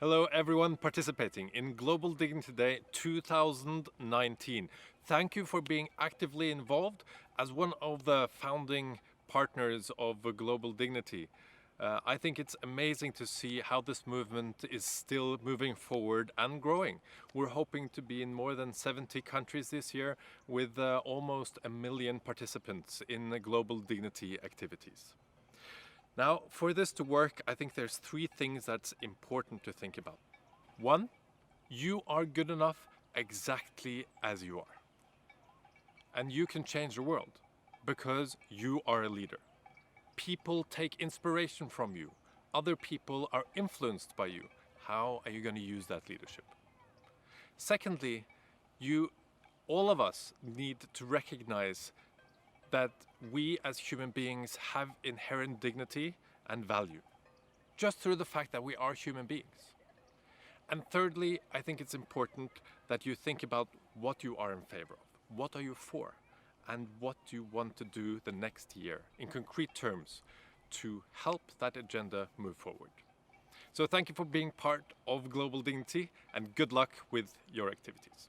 Hello, everyone participating in Global Dignity Day 2019. Thank you for being actively involved as one of the founding partners of Global Dignity. Uh, I think it's amazing to see how this movement is still moving forward and growing. We're hoping to be in more than 70 countries this year with uh, almost a million participants in global dignity activities. Now, for this to work, I think there's three things that's important to think about. One, you are good enough exactly as you are. And you can change the world because you are a leader. People take inspiration from you. Other people are influenced by you. How are you going to use that leadership? Secondly, you all of us need to recognize that we as human beings have inherent dignity and value just through the fact that we are human beings. And thirdly, I think it's important that you think about what you are in favor of. What are you for? And what do you want to do the next year in concrete terms to help that agenda move forward? So, thank you for being part of Global Dignity and good luck with your activities.